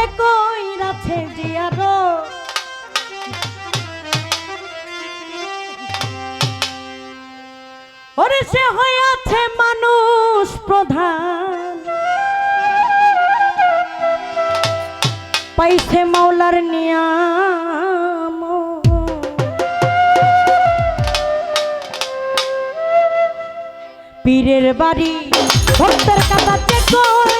যে ওরে সে মানুষ প্রধান। পাইছে মাওলার নিয়াম। পীরের বাড়ি ভক্তের কথা চেক করে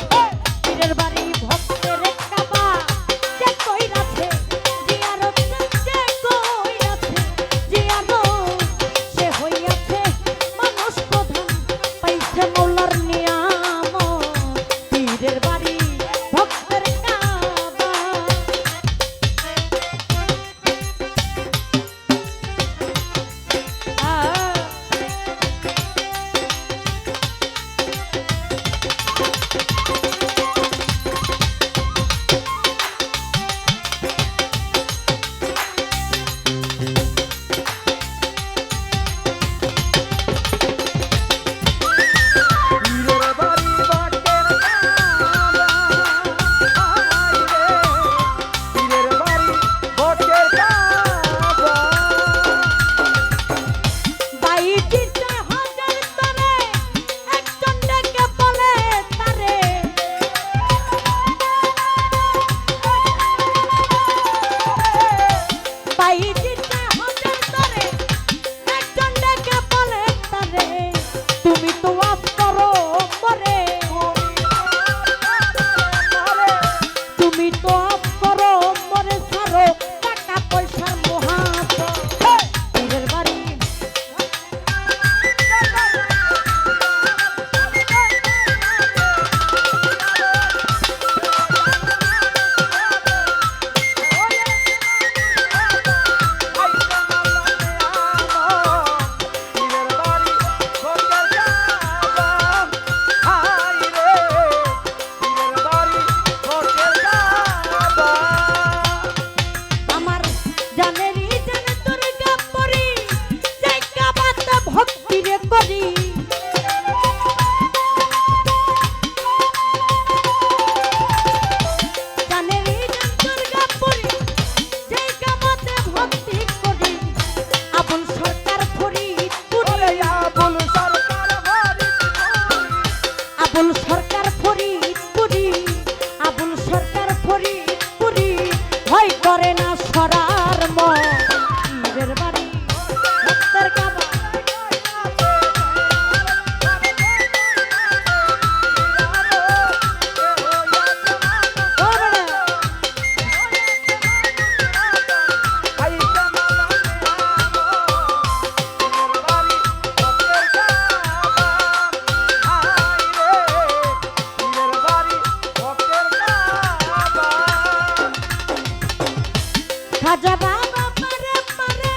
খাজা বাবা পারে পারে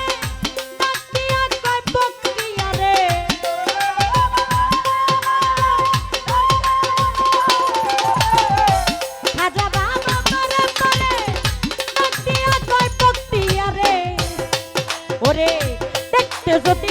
বক্তিয়া কয় বক্তিয়া রে। খাজা বাবা পারে পারে বক্তিয়া কয় বক্তিয়া রে। ওরে, দেখতে যদি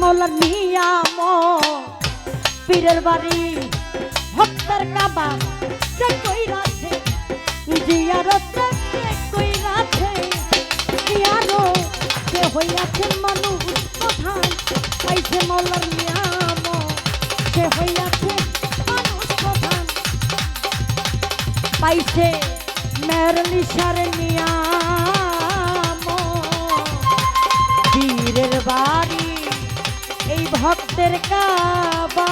মৌলার নিয়াম পীরের বাড়ি, ভক্তের কাবা সে কই কইরাছে জিয়ারত রে যে কইরাছে জিয়ারত সে হইয়াছে মানুষ প্রধান পাইছে মৌলার নিয়াম সে হইয়াছে মানুষ প্রধান পাইছে মের নিশার নিয়াম বাড়ি কাবা।